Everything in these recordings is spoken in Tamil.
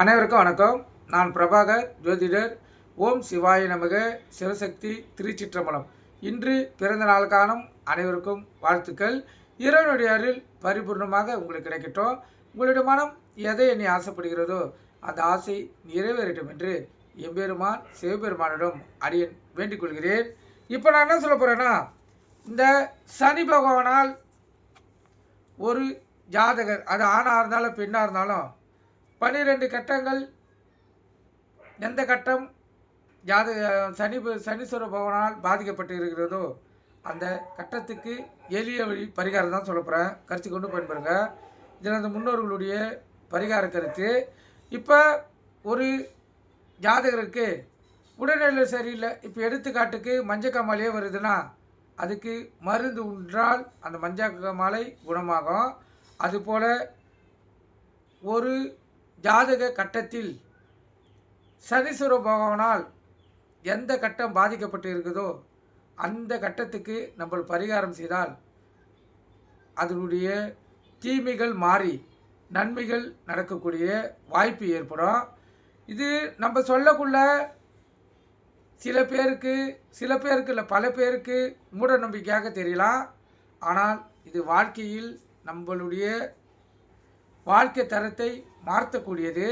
அனைவருக்கும் வணக்கம். நான் பிரபாகர் ஜோதிடர். ஓம் சிவாய நமக சிவசக்தி திருச்சிற்றம்பலம். இன்று பிறந்த நாள் காணும் அனைவருக்கும் வாழ்த்துக்கள். இறைவனுடைய அருள் பரிபூர்ணமாக உங்களுக்கு கிடைக்கட்டும். உங்களுடைய மனம் எதை எண்ணி ஆசைப்படுகிறதோ அந்த ஆசை நிறைவேறட்டும் என்று எம்பெருமான் சிவபெருமானிடம் அடியன் வேண்டிக் கொள்கிறேன். இப்போ நான் என்ன சொல்ல போகிறேன்னா இந்த சனி பகவானால் ஒரு ஜாதகர் அது ஆணாக இருந்தாலும் பெண்ணாக இருந்தாலும் பன்னிரெண்டு கட்டங்கள். எந்த கட்டம் ஜாதக சனி சனீஸ்வர பகவானால் பாதிக்கப்பட்டு இருக்கிறதோ அந்த கட்டத்துக்கு எளிய வழி பரிகாரம் தான் சொல்ல போகிறேன் கருத்து கொண்டு பயன்படுங்க. இதில் அந்த முன்னோர்களுடைய பரிகார கருத்து. இப்போ ஒரு ஜாதகருக்கு உடல்நிலை சரியில்லை. இப்போ எடுத்துக்காட்டுக்கு மஞ்சக்காமாலையே வருதுன்னா அதுக்கு மருந்து உன்றால் அந்த மஞ்சக்காமாலை குணமாகும். அதுபோல் ஒரு ஜாதக கட்டத்தில் சனீஸ்வர பகவானால் எந்த கட்டம் பாதிக்கப்பட்டு இருக்குதோ அந்த கட்டத்துக்கு நம்ம பரிகாரம் செய்தால் அதனுடைய தீமைகள் மாறி நன்மைகள் நடக்கக்கூடிய வாய்ப்பு ஏற்படும். இது நம்ம சொல்லக்குள்ள சில பேருக்கு சில பேருக்கு இல்லை பல பேருக்கு மூட நம்பிக்கையாக தெரியலாம். ஆனால் இது வாழ்க்கையில் நம்மளுடைய வாழ்க்கை தரத்தை மாற்றக்கூடியது.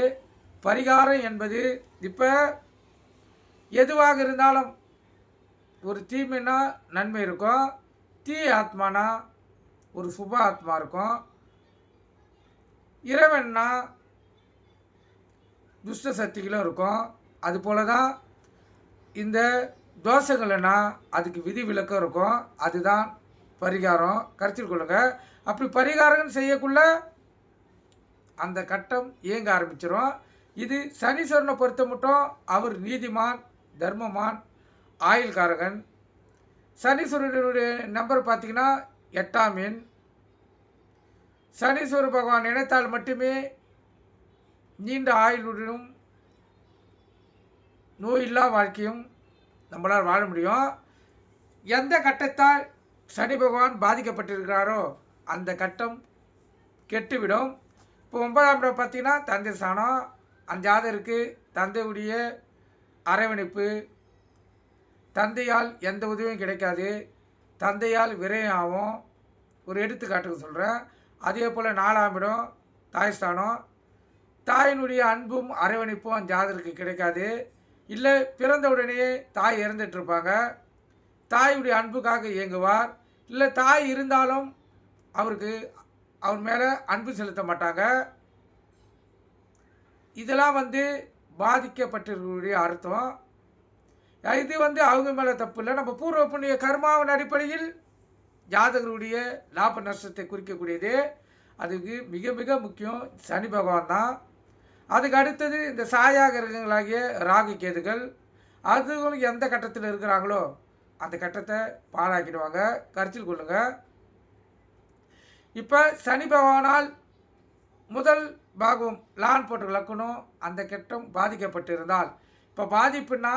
பரிகாரம் என்பது இப்போ எதுவாக இருந்தாலும் ஒரு தீமைனா நன்மை இருக்கும். தீ ஆத்மானா ஒரு சுப ஆத்மா இருக்கும். இறைவன்னா துஷ்ட சக்திகளும் இருக்கும். அதுபோல தான் இந்த தோஷங்கள்னா அதுக்கு விதி விலக்கம் இருக்கும். அதுதான் பரிகாரம். கருத்தில் கொள்ளுங்கள் அப்படி பரிகாரம் செய்யக்குள்ள அந்த கட்டம் இயங்க ஆரம்பிச்சிடும் இது சனீஸ்வரனை பொறுத்த மட்டும் அவர் நீதிமான் தர்மமான் ஆயுள்காரகன். சனீஸ்வரனுடைய நம்பர் பார்த்திங்கன்னா எட்டாம் எண். சனீஸ்வர பகவான் நினைத்தால் மட்டுமே நீண்ட ஆயுளுடனும் நோயில்லா வாழ்க்கையும் நம்மளால் வாழ முடியும். எந்த கட்டத்தால் சனி பகவான் பாதிக்கப்பட்டிருக்கிறாரோ அந்த கட்டம் கெட்டுவிடும். இப்போ ஒன்பதாம் இடம் பார்த்தீங்கன்னா தந்தை ஸ்தானம் அந்த ஜாதருக்கு தந்தையுடைய அரவணைப்பு. தந்தையால் எந்த உதவியும் கிடைக்காது. தந்தையால் விரயம் ஆகும். ஒரு எடுத்துக்காட்டுக்கு சொல்கிறேன் அதே போல் நாலாம் இடம் தாய்ஸ்தானம் தாயினுடைய அன்பும் அரவணைப்பும் அந்த ஜாதருக்கு கிடைக்காது. இல்லை பிறந்த உடனே தாய் இறந்துட்டு இருப்பாங்க. தாயுடைய அன்புக்காக இயங்குவார். இல்லை தாய் இருந்தாலும் அவருக்கு அவர் மேலே அன்பு செலுத்த மாட்டாங்க. இதெல்லாம் வந்து பாதிக்கப்பட்டிருக்கக்கூடிய அர்த்தம். இது வந்து அவங்க மேலே தப்பு இல்லை. நம்ம பூர்வ புண்ணிய கர்மாவின் அடிப்படையில் ஜாதகருடைய லாப நஷ்டத்தை குறிக்கக்கூடியது. அதுக்கு மிக மிக முக்கியம் சனி பகவான் தான். அதுக்கு அடுத்தது இந்த சாயா கிரகங்களாகிய ராகு கேதுகள். அதுகளும் எந்த கட்டத்தில் இருக்கிறாங்களோ அந்த கட்டத்தை பாழாக்கிடுவாங்க. கருத்தில் கொள்ளுங்கள் இப்போ சனி பகவானால் முதல் பாகம் லான் போட்டு லக்கணும் அந்த கட்டம் பாதிக்கப்பட்டிருந்தால். இப்போ பாதிப்புனா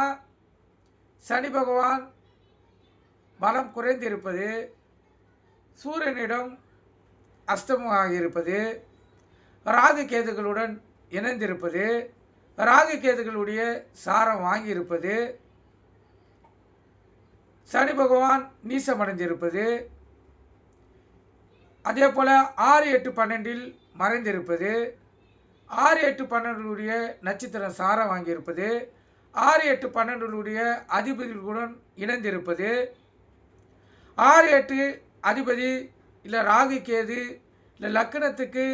சனி பகவான் பலம் குறைந்திருப்பது சூரியனிடம் அஸ்தமமாக இருப்பது ராகு கேதுகளுடன் இணைந்திருப்பது ராகு கேதுகளுடைய சாரம் வாங்கியிருப்பது சனி பகவான் நீசமடைந்திருப்பது அதே போல் ஆறு எட்டு பன்னெண்டில் மறைந்திருப்பது ஆறு எட்டு பன்னெண்டுடைய நட்சத்திரம் சாரம் வாங்கியிருப்பது ஆறு எட்டு பன்னெண்டுடைய அதிபதிகளுடன் இணைந்திருப்பது ஆறு எட்டு அதிபதி இல்லை ராகு கேது இல்லை லக்கணத்துக்கு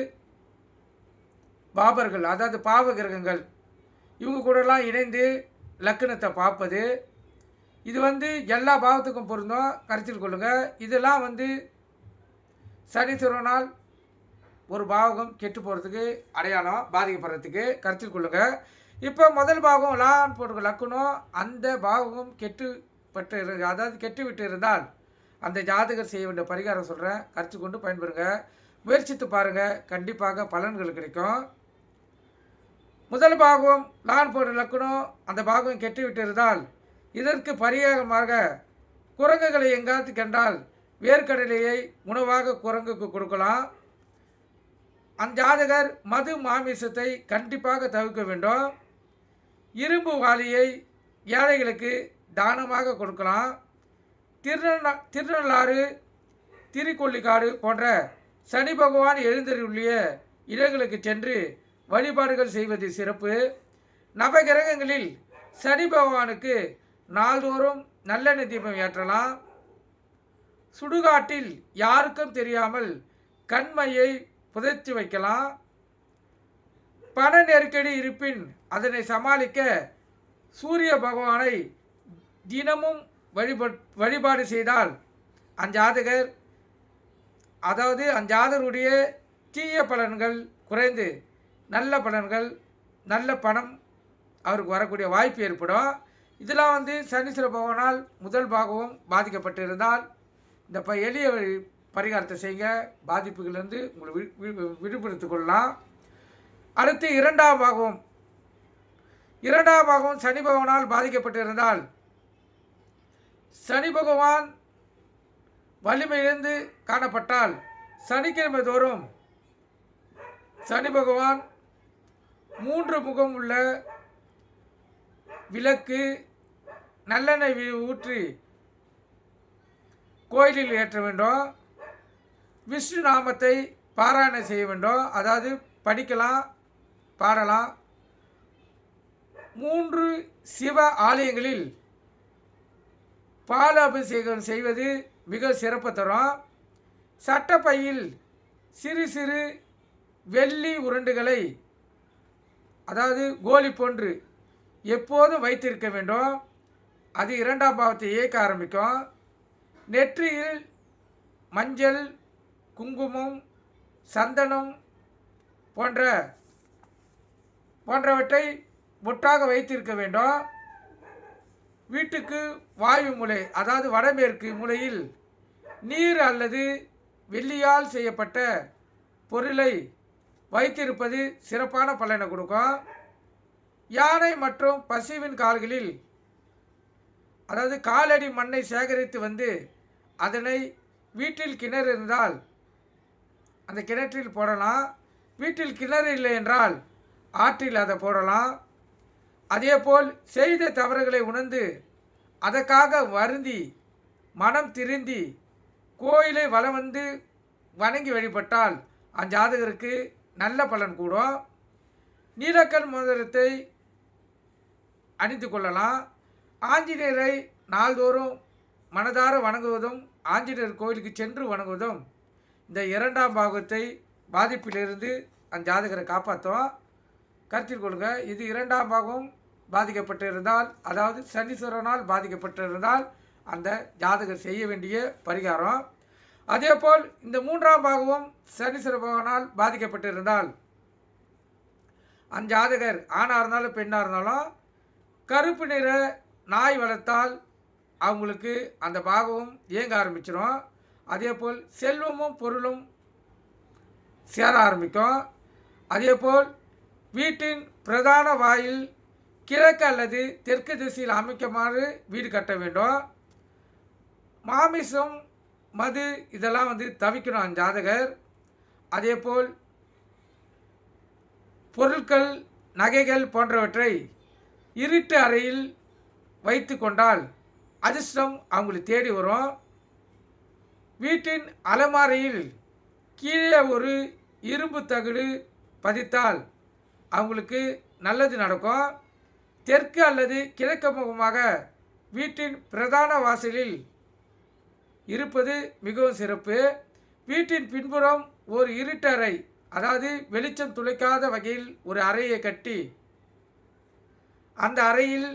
பாபர்கள் அதாவது பாவ கிரகங்கள் இவங்க கூடலாம் இணைந்து லக்கணத்தை பார்ப்பது. இது வந்து எல்லா பாவத்துக்கும் பொருந்தும். கருத்தில் கொள்ளுங்கள் இதெல்லாம் வந்து சனீஸ்வரனால் ஒரு பாவகம் கெட்டு போகிறதுக்கு அடையாளம் பாதிக்கப்படுறதுக்கு கருத்தில் கொள்ளுங்கள் இப்போ முதல் பாகம் லான் போட்டு லக்கணும் அந்த பாவகம் கெட்டுப்பட்டு இரு அதாவது கெட்டு விட்டு இருந்தால் அந்த ஜாதகர் செய்ய வேண்டிய பரிகாரம் சொல்கிறேன் கருத்து கொண்டு பயன்பெறுங்க. முயற்சித்து பாருங்கள் கண்டிப்பாக பலன்கள் கிடைக்கும். முதல் பாகம் லான் போட்டு லக்கணும் அந்த பாகம் கெட்டு விட்டு இருந்தால் இதற்கு பரிகாரமாக குரங்குகளை எங்காத்து கண்டால் வேர்க்கடலையை உணவாக குரங்குக்கு கொடுக்கலாம். அந்த ஜாதகர் மது மாமிசத்தை கண்டிப்பாக தவிர்க்க வேண்டும். இரும்பு வாளியை ஏழைகளுக்கு தானமாக கொடுக்கலாம். திருநா திருநள்ளாறு திருக்கொள்ளிக்காடு போன்ற சனி பகவான் எழுந்தருளிய இடங்களுக்கு சென்று வழிபாடுகள் செய்வது சிறப்பு. நவகிரகங்களில் சனி பகவானுக்கு நாள்தோறும் நல்லெண்ணெய் தீபம் ஏற்றலாம். சுடுகாட்டில் யாருக்கும் தெரியாமல் கண்மையை புதைத்து வைக்கலாம். பண நெருக்கடி இருப்பின் அதனை சமாளிக்க சூரிய பகவானை தினமும் வழிபட் வழிபாடு செய்தால் அஞ்சாதகர் அதாவது அஞ்சாதருடைய தீய பலன்கள் குறைந்து நல்ல பலன்கள் நல்ல பணம் அவருக்கு வரக்கூடிய வாய்ப்பு ஏற்படும். இதெல்லாம் வந்து சனீஸ்வர பகவானால் முதல் பாகமும் பாதிக்கப்பட்டிருந்தால் இந்த ப எளிய வழி பரிகாரத்தை செய்யுங்க பாதிப்புகளிலிருந்து உங்களை வி- வி- விடுபடுத்திக் கொள்ளலாம். அடுத்து இரண்டாம் பாகம். இரண்டாம் பாகம் சனி பகவானால் பாதிக்கப்பட்டிருந்தால் சனி பகவான் வலிமையிலிருந்து காணப்பட்டால் சனிக்கிழமை தோறும் சனி பகவான் மூன்று முகம் உள்ள விளக்கு நல்லெண்ணெய் ஊற்றி கோயிலில் ஏற்ற வேண்டும். விஷ்ணு நாமத்தை பாராயணம் செய்ய வேண்டும். அதாவது படிக்கலாம் பாடலாம். மூன்று சிவ ஆலயங்களில் பால் அபிஷேகம் செய்வது மிக சிறப்பு தரும். சட்டப்பையில் சிறு சிறு வெள்ளி உருண்டுகளை அதாவது கோலி போன்று எப்போதும் வைத்திருக்க வேண்டும். அது இரண்டாம் பாவத்தை இயக்க ஆரம்பிக்கும். நெற்றியில் மஞ்சள் குங்குமம் சந்தனம் போன்ற போன்றவற்றை முட்டாக வைத்திருக்க வேண்டும். வீட்டுக்கு வாயு மூலை அதாவது வடமேற்கு மூலையில் நீர் அல்லது வெள்ளியால் செய்யப்பட்ட பொருளை வைத்திருப்பது சிறப்பான பலனை கொடுக்கும். யானை மற்றும் பசுவின் கால்களில் அதாவது காலடி மண்ணை சேகரித்து வந்து அதனை வீட்டில் கிணறு இருந்தால் அந்த கிணற்றில் போடலாம். வீட்டில் கிணறு இல்லை என்றால் ஆற்றில் அதை போடலாம். அதேபோல் செய்த தவறுகளை உணர்ந்து அதற்காக வருந்தி மனம் திருந்தி கோயிலை வலம் வந்து வணங்கி வழிபட்டால் அஞ்சாதகருக்கு நல்ல பலன் கூடும். நீலக்கல் மோதிரத்தை அணிந்து கொள்ளலாம். ஆஞ்சநேயரை நாள்தோறும் மனதார வணங்குவதும் ஆஞ்சநேயர் கோயிலுக்கு சென்று வணங்குவதும் இந்த இரண்டாம் பாகத்தை பாதிப்பிலிருந்து அந்த ஜாதகரை காப்பாற்றும் கருத்தில் கொள்ளுங்க இது இரண்டாம் பாகம் பாதிக்கப்பட்டிருந்தால் அதாவது சனீஸ்வரனால் பாதிக்கப்பட்டிருந்தால் அந்த ஜாதகர் செய்ய வேண்டிய பரிகாரம். அதேபோல் இந்த மூன்றாம் பாகமும் சனீஸ்வர பகவானால் பாதிக்கப்பட்டிருந்தால் அந்த ஜாதகர் ஆணாக இருந்தாலும் பெண்ணாக இருந்தாலும் கருப்பு நிற நாய் வளர்த்தால் அவங்களுக்கு அந்த பாகமும் இயங்க ஆரம்பிச்சிடும் அதேபோல் செல்வமும் பொருளும் சேர ஆரம்பிக்கும். அதேபோல் வீட்டின் பிரதான வாயில் கிழக்கு அல்லது தெற்கு திசையில் அமைக்குமாறு வீடு கட்ட வேண்டும். மாமிசம் மது இதெல்லாம் வந்து தவிக்கணும் அந்த ஜாதகர். அதேபோல் பொருட்கள் நகைகள் போன்றவற்றை இருட்டு அறையில் வைத்து கொண்டால் அதிர்ஷ்டம் அவங்களை தேடி வரும். வீட்டின் அலமாரியில் கீழே ஒரு இரும்பு தகடு பதித்தால் அவங்களுக்கு நல்லது நடக்கும். தெற்கு அல்லது கிழக்கு முகமாக வீட்டின் பிரதான வாசலில் இருப்பது மிகவும் சிறப்பு. வீட்டின் பின்புறம் ஒரு இருட்டறை அதாவது வெளிச்சம் துளைக்காத வகையில் ஒரு அறையை கட்டி அந்த அறையில்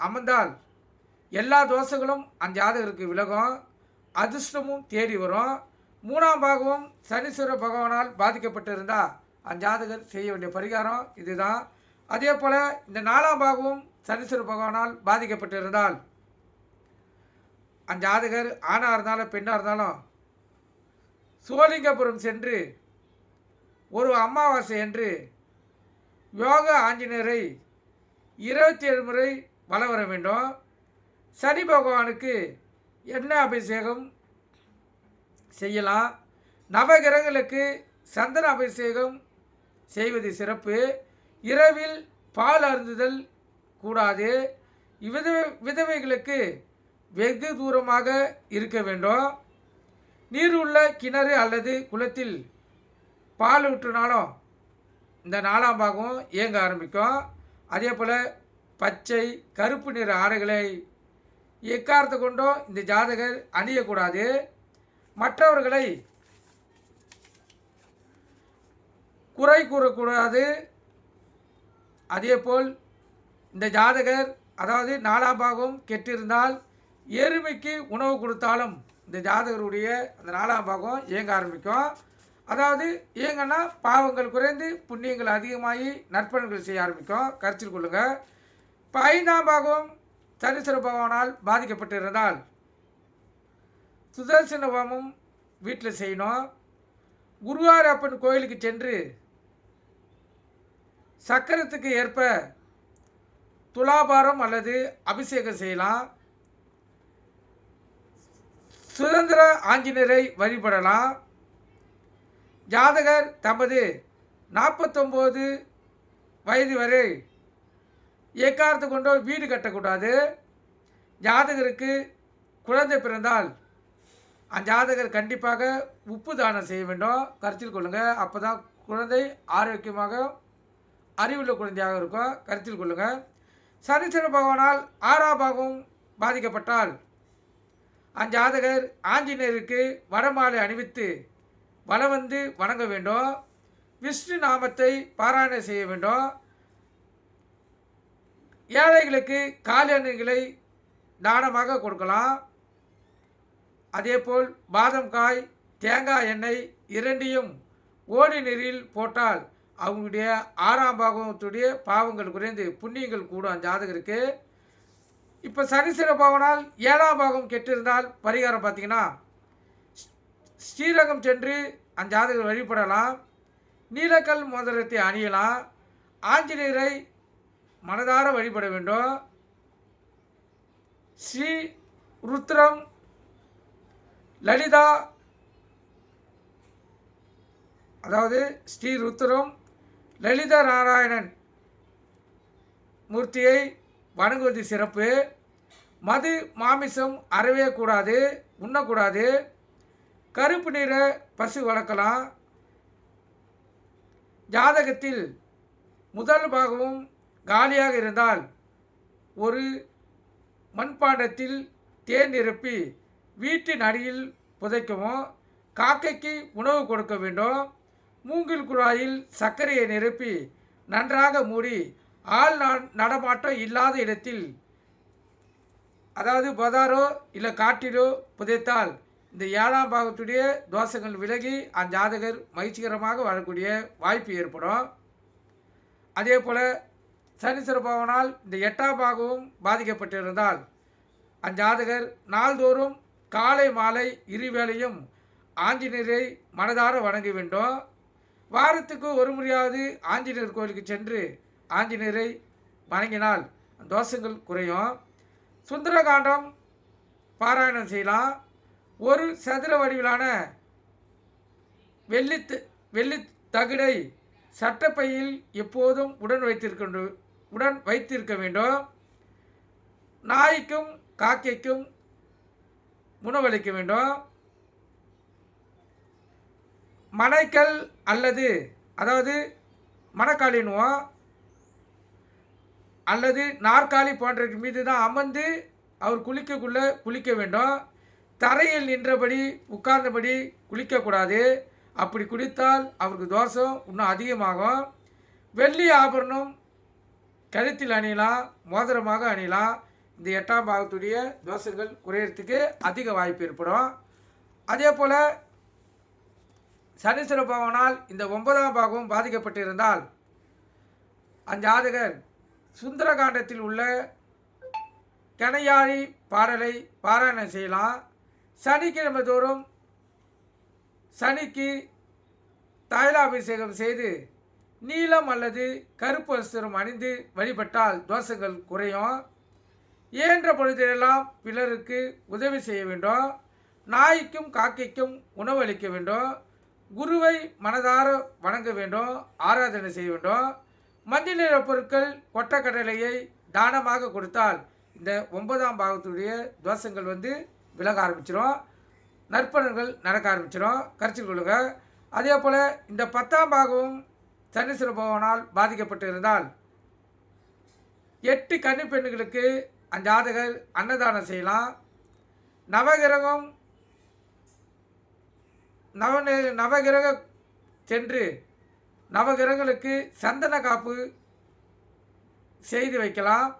அமர்ந்தால் எல்லா தோஷங்களும் அந்த ஜாதகருக்கு விலகும். அதிர்ஷ்டமும் தேடி வரும். மூணாம் பாகமும் சனீஸ்வர பகவானால் பாதிக்கப்பட்டிருந்தால் அந்த ஜாதகர் செய்ய வேண்டிய பரிகாரம் இதுதான். அதே போல் இந்த நாலாம் பாகமும் சனீஸ்வர பகவானால் பாதிக்கப்பட்டிருந்தால் அந்த ஜாதகர் ஆணாக இருந்தாலும் பெண்ணாக இருந்தாலும் சோலிங்கபுரம் சென்று ஒரு அமாவாசை என்று யோக ஆஞ்சநேயரை இருபத்தி ஏழு முறை வள வர வேண்டும். சனி பகவானுக்கு என்ன அபிஷேகம் செய்யலாம்? நவகிரகங்களுக்கு சந்தன அபிஷேகம் செய்வது சிறப்பு. இரவில் பால் அருந்துதல் கூடாது. விதவை விதவைகளுக்கு வெகு தூரமாக இருக்க வேண்டும். நீர் உள்ள கிணறு அல்லது குளத்தில் பால் ஊற்றினாலும் இந்த நாலாம் பாகம் இயங்க ஆரம்பிக்கும். அதே போல் பச்சை கருப்பு நிற ஆடைகளை எக்காரத்தை கொண்டும் இந்த ஜாதகர் அணியக்கூடாது. மற்றவர்களை குறை கூறக்கூடாது. அதேபோல் இந்த ஜாதகர் அதாவது நாலாம் பாகம் கெட்டிருந்தால் எருமைக்கு உணவு கொடுத்தாலும் இந்த ஜாதகருடைய அந்த நாலாம் பாகம் இயங்க ஆரம்பிக்கும். அதாவது இயங்கன்னா பாவங்கள் குறைந்து புண்ணியங்கள் அதிகமாகி நற்பணங்கள் செய்ய ஆரம்பிக்கும். கருத்தில் கொள்ளுங்கள் இப்போ ஐந்தாம் பாகம் சனீஸ்வர பகவானால் பாதிக்கப்பட்டிருந்தால் சுதர்சன வீட்டில் செய்யணும். குருவாரப்பன் கோயிலுக்கு சென்று சக்கரத்துக்கு ஏற்ப துலாபாரம் அல்லது அபிஷேகம் செய்யலாம். சுதந்திர ஆஞ்சநேயரை வழிபடலாம். ஜாதகர் தமது நாற்பத்தொம்போது வயது வரை ஏக்காரத்து கொண்டோ வீடு கட்டக்கூடாது. ஜாதகருக்கு குழந்தை பிறந்தால் அந்த ஜாதகர் கண்டிப்பாக உப்பு தானம் செய்ய வேண்டும். கருத்தில் கொள்ளுங்கள் அப்போ தான் குழந்தை ஆரோக்கியமாக அறிவுள்ள குழந்தையாக இருக்கும். கருத்தில் கொள்ளுங்கள் சனீஸ்வர பகவானால் ஆறாம் பாகம் பாதிக்கப்பட்டால் அந்த ஜாதகர் ஆஞ்சநேயருக்கு வடமாலை அணிவித்து வலம் வந்து வணங்க வேண்டும். விஷ்ணு நாமத்தை பாராயணம் செய்ய வேண்டும். ஏழைகளுக்கு காலணிகளை தானமாக கொடுக்கலாம். அதேபோல் பாதம் காய் தேங்காய் எண்ணெய் இரண்டையும் ஓடி நீரில் போட்டால் அவங்களுடைய ஆறாம் பாகத்துடைய பாவங்கள் குறைந்து புண்ணியங்கள் கூடும் அந்த ஜாதகருக்கு இப்போ சனீஸ்வர பவனால் ஏழாம் பாகம் கெட்டிருந்தால் பரிகாரம் பார்த்திங்கன்னா ஸ்ரீரங்கம் சென்று அந்த ஜாதகர் வழிபடலாம். நீலக்கல் மோதிரத்தை அணியலாம். ஆஞ்சநேயரை மனதார வழிபட வேண்டும். ஸ்ரீ ருத்ரம் லலிதா அதாவது ஸ்ரீ ருத்ரம் லலிதா நாராயணன் மூர்த்தியை வணங்குவது சிறப்பு. மது மாமிசம் அறவே கூடாது உண்ணக்கூடாது. கருப்பு நிற பசு வளர்க்கலாம். ஜாதகத்தில் முதல் பாகமும் காலியாக இருந்தால் ஒரு மண்பாண்டத்தில் தேன் நிரப்பி வீட்டின் அடியில் புதைக்கவும் காக்கைக்கு உணவு கொடுக்க வேண்டும் மூங்கில் குழாயில் சர்க்கரையை நிரப்பி நன்றாக மூடி ஆள் நடமாட்டம் இல்லாத இடத்தில் அதாவது பதாரோ இல்லை காட்டிலோ புதைத்தால் இந்த ஏழாம் பாகத்துடைய தோஷங்கள் விலகி அந்த ஜாதகர் மகிழ்ச்சிகரமாக வாழக்கூடிய வாய்ப்பு ஏற்படும். அதே போல் சனீஸ்வர பவனால் இந்த எட்டாம் பாகமும் பாதிக்கப்பட்டிருந்தால் அந்த ஜாதகர் நாள்தோறும் காலை மாலை இருவேளையும் ஆஞ்சநேயரை மனதார வணங்க வேண்டும். வாரத்துக்கு ஒரு முறையாவது ஆஞ்சநேயர் கோயிலுக்கு சென்று ஆஞ்சநேயரை வணங்கினால் தோஷங்கள் குறையும். சுந்தரகாண்டம் பாராயணம் செய்யலாம். ஒரு சதுர வடிவிலான வெள்ளி வெள்ளி தகுடை சட்டப்பையில் எப்போதும் உடன் வைத்திருக்க உடன் வைத்திருக்க வேண்டும். நாய்க்கும் காக்கைக்கும் உணவளிக்க வேண்டும். மனைக்கல் அல்லது அதாவது மணக்காலினுவோம் அல்லது நாற்காலி போன்றவற்றின் மீது தான் அமர்ந்து அவர் குளிக்கக்குள்ளே குளிக்க வேண்டும். தரையில் நின்றபடி உட்கார்ந்தபடி குளிக்கக்கூடாது. அப்படி குளித்தால் அவருக்கு தோஷம் இன்னும் அதிகமாகும். வெள்ளி ஆபரணம் கழுத்தில் அணியலாம் மோதிரமாக அணியலாம் இந்த எட்டாம் பாகத்துடைய தோஷங்கள் குறையிறதுக்கு அதிக வாய்ப்பு ஏற்படும். அதே போல் சனீஸ்வர பகவானால் இந்த ஒன்பதாம் பாகம் பாதிக்கப்பட்டிருந்தால் அந்த ஜாதகர் சுந்தரகாண்டத்தில் உள்ள கனையாழி பாடலை பாராயணம் செய்யலாம். சனிக்கிழமை தோறும் சனிக்கு தைலாபிஷேகம் செய்து நீலம் அல்லது கருப்பு வஸ்திரம் அணிந்து வழிபட்டால் தோஷங்கள் குறையும். இயன்ற பொழுதெல்லாம் பிறருக்கு உதவி செய்ய வேண்டும். நாய்க்கும் காக்கைக்கும் உணவளிக்க வேண்டும். குருவை மனதார வணங்க வேண்டும். ஆராதனை செய்ய வேண்டும். மஞ்சள் நிற பொருட்கள் கொட்டக்கடலையை தானமாக கொடுத்தால் இந்த ஒன்பதாம் பாகத்துடைய தோஷங்கள் வந்து விலக ஆரம்பிச்சிடும் நற்பலன்கள் நடக்க ஆரம்பிச்சிடும் கரைச்சி கொள்ளுங்க. அதே போல் இந்த பத்தாம் பாகமும் சனீஸ்வர பகவானால் பாதிக்கப்பட்டு இருந்தால் எட்டு கன்னி பெண்களுக்கு அந்த ஜாதகர் அன்னதானம் செய்யலாம். நவகிரகம் நவ நவகிரக சென்று நவகிரகங்களுக்கு சந்தன காப்பு செய்து வைக்கலாம்.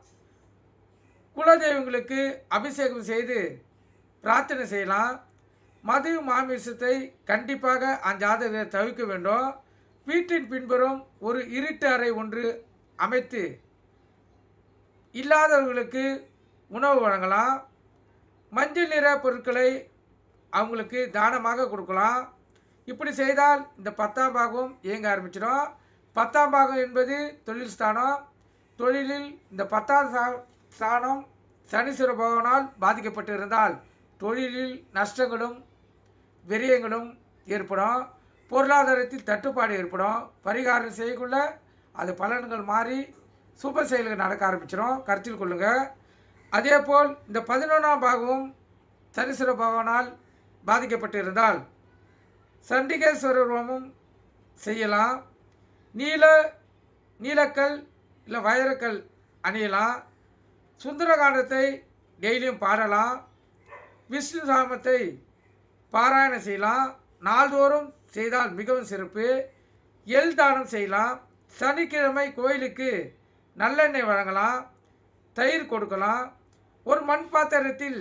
குலதெய்வங்களுக்கு அபிஷேகம் செய்து பிரார்த்தனை செய்யலாம். மது மாமிசத்தை கண்டிப்பாக அந்த ஜாதகத்தை தவிர்க்க வேண்டும். வீட்டின் பின்புறம் ஒரு இருட்டு அறை ஒன்று அமைத்து இல்லாதவர்களுக்கு உணவு வழங்கலாம். மஞ்சள் நிற பொருட்களை அவங்களுக்கு தானமாக கொடுக்கலாம். இப்படி செய்தால் இந்த பத்தாம் பாகம் இயங்க ஆரம்பிச்சிடும். பத்தாம் பாகம் என்பது தொழில் ஸ்தானம். தொழிலில் இந்த பத்தாம் சா- ஸ்தானம் சனீஸ்வர பகவானால் பாதிக்கப்பட்டு இருந்தால் தொழிலில் நஷ்டங்களும் விரயங்களும் ஏற்படும். பொருளாதாரத்தில் தட்டுப்பாடு ஏற்படும். பரிகாரம் செய்யக்குள்ள அது பலன்கள் மாறி சுப செயல்கள் நடக்க ஆரம்பிச்சிடும் கருத்தில் கொள்ளுங்கள் அதேபோல் இந்த பதினொன்றாம் பாகமும் சனீஸ்வர பகவானால் பாதிக்கப்பட்டு இருந்தால் சண்டிகேஸ்வரர் ஹோமம் செய்யலாம். நீல நீலக்கல் இல்லை வைரக்கல் அணியலாம். சுந்தரகாண்டத்தை டெய்லியும் பாடலாம். விஷ்ணு சாமத்தை பாராயணம் செய்யலாம். நாள்தோறும் செய்தால் மிகவும் சிறப்பு. எள் தானம் செய்யலாம். சனிக்கிழமை கோயிலுக்கு நல்லெண்ணெய் வழங்கலாம். தயிர் கொடுக்கலாம். ஒரு மண் பாத்திரத்தில்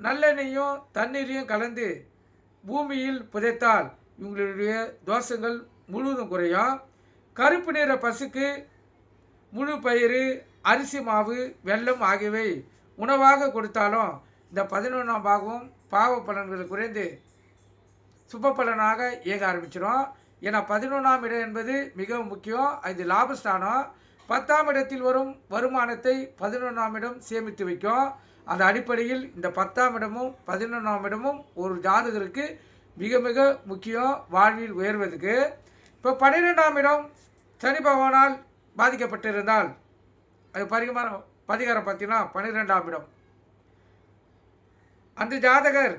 நல்லெண்ணெயும் தண்ணீரையும் கலந்து பூமியில் புதைத்தால் இவங்களுடைய தோஷங்கள் முழுவதும் குறையும். கருப்பு நிற பசுக்கு முழு பயிறு அரிசி மாவு வெல்லம் ஆகியவை உணவாக கொடுத்தாலும் இந்த பதினொன்றாம் பாகம் பாவ பலன்கள் குறைந்து சுப பலனாக இயங்க ஆரம்பிச்சிடும் ஏன்னா பதினொன்றாம் இடம் என்பது மிகவும் முக்கியம். இது லாபஸ்தானம். பத்தாம் இடத்தில் வரும் வருமானத்தை பதினொன்றாம் இடம் சேமித்து வைக்கும். அந்த அடிப்படையில் இந்த பத்தாம் இடமும் பதினொன்றாம் இடமும் ஒரு ஜாதகருக்கு மிக மிக முக்கியம் வாழ்வில் உயர்வதற்கு இப்போ பன்னிரெண்டாம் இடம் சனி பகவானால் பாதிக்கப்பட்டிருந்தால் அது பரிகாரம் பதிகாரம் பார்த்தீங்கன்னா பன்னிரெண்டாம் இடம். அந்த ஜாதகர்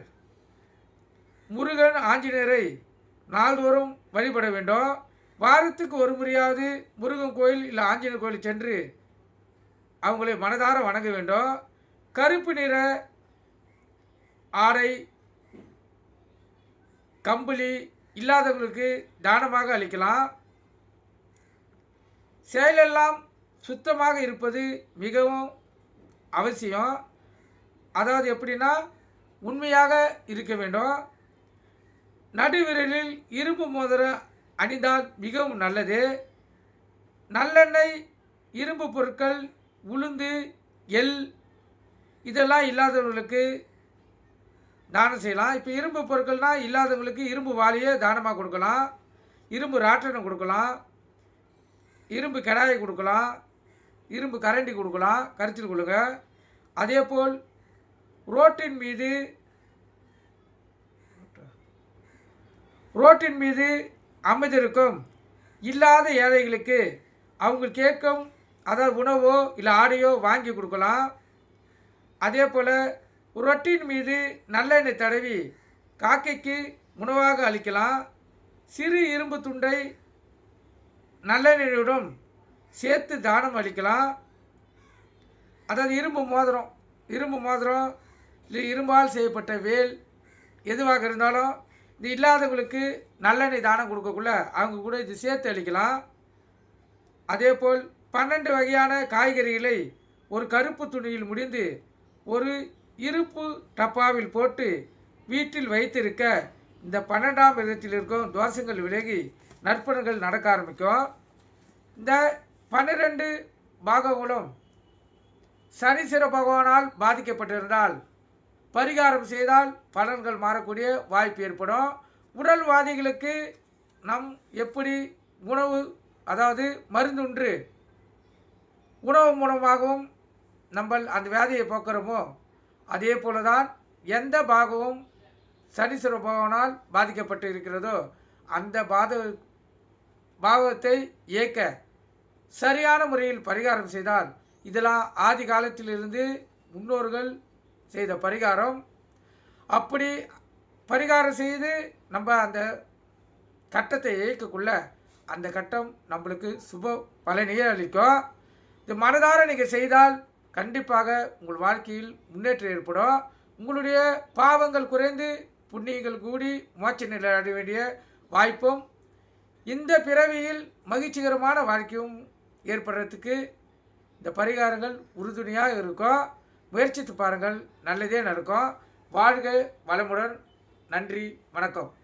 முருகன் ஆஞ்சநேயரை நாள்தோறும் வழிபட வேண்டும். வாரத்துக்கு ஒரு முறையாவது முருகன் கோயில் இல்லை ஆஞ்சநேயர் கோயில் சென்று அவங்களை மனதார வணங்க வேண்டும். கருப்பு நிற ஆடை கம்பளி இல்லாதவங்களுக்கு தானமாக அளிக்கலாம். செயலெல்லாம் சுத்தமாக இருப்பது மிகவும் அவசியம். அதாவது எப்படின்னா உண்மையாக இருக்க வேண்டும். நடுவிரலில் இரும்பு மோதிரம் அணிந்தால் மிகவும் நல்லது. நல்லெண்ணெய் இரும்பு பொருட்கள் உளுந்து எள் இதெல்லாம் இல்லாதவர்களுக்கு தானம் செய்யலாம். இப்போ இரும்பு பொருட்கள்னால் இல்லாதவங்களுக்கு இரும்பு வாளியை தானமாக கொடுக்கலாம். இரும்பு ராட்டனை கொடுக்கலாம். இரும்பு கடாயை கொடுக்கலாம். இரும்பு கரண்டி கொடுக்கலாம். கருத்தில் அதே அதேபோல் ரோட்டின் மீது ரோட்டின் மீது அமைந்திருக்கும் இல்லாத ஏழைகளுக்கு அவங்க கேட்கும் அதாவது உணவோ இல்லை ஆடையோ வாங்கி கொடுக்கலாம். அதே போல் ரொட்டின் மீது நல்லெண்ணெய் தடவி காக்கைக்கு உணவாக அளிக்கலாம். சிறு இரும்பு துண்டை நல்லெண்ணெயுடன் சேர்த்து தானம் அளிக்கலாம். அதாவது இரும்பு மோதிரம் இரும்பு மோதிரம் இல்லை இரும்பால் செய்யப்பட்ட வேல் எதுவாக இருந்தாலும் இது இல்லாதவங்களுக்கு நல்லெண்ணெய் தானம் கொடுக்கக்குள்ள அவங்க கூட இது சேர்த்து அளிக்கலாம். அதே போல் பன்னெண்டு வகையான காய்கறிகளை ஒரு கருப்பு துணியில் முடிந்து ஒரு இருப்பு டப்பாவில் போட்டு வீட்டில் வைத்திருக்க இந்த பன்னெண்டாம் விதத்தில் இருக்கும் தோஷங்கள் விலகி நற்பணங்கள் நடக்க ஆரம்பிக்கும். இந்த பன்னிரெண்டு பாகங்களும் சனீஸ்வர பகவானால் பாதிக்கப்பட்டிருந்தால் பரிகாரம் செய்தால் பலன்கள் மாறக்கூடிய வாய்ப்பு ஏற்படும். உடல்வாதிகளுக்கு நம் எப்படி உணவு அதாவது மருந்துன்று உணவு மூலமாகவும் நம்ம அந்த வியாதியை போக்குறோமோ அதே போல தான் எந்த பாகமும் சனீஸ்வர பகவானால் பாதிக்கப்பட்டு இருக்கிறதோ அந்த பாத பாவத்தை இயக்க சரியான முறையில் பரிகாரம் செய்தால் இதெல்லாம் ஆதி காலத்திலிருந்து முன்னோர்கள் செய்த பரிகாரம். அப்படி பரிகாரம் செய்து நம்ம அந்த கட்டத்தை இயக்கக்குள்ள அந்த கட்டம் நம்மளுக்கு சுப பலனையே அளிக்கும். இது மனதார நீங்கள் செய்தால் கண்டிப்பாக உங்கள் வாழ்க்கையில் முன்னேற்றம் ஏற்படும். உங்களுடைய பாவங்கள் குறைந்து புண்ணியங்கள் கூடி மோட்ச நிலை அடைய வேண்டிய வாய்ப்பும் இந்த பிறவியில் மகிழ்ச்சிகரமான வாழ்க்கையும் ஏற்படுறதுக்கு இந்த பரிகாரங்கள் உறுதுணையாக இருக்கும். முயற்சித்து பாருங்கள். நல்லதே நடக்கும். வாழ்க வளமுடன். நன்றி. வணக்கம்.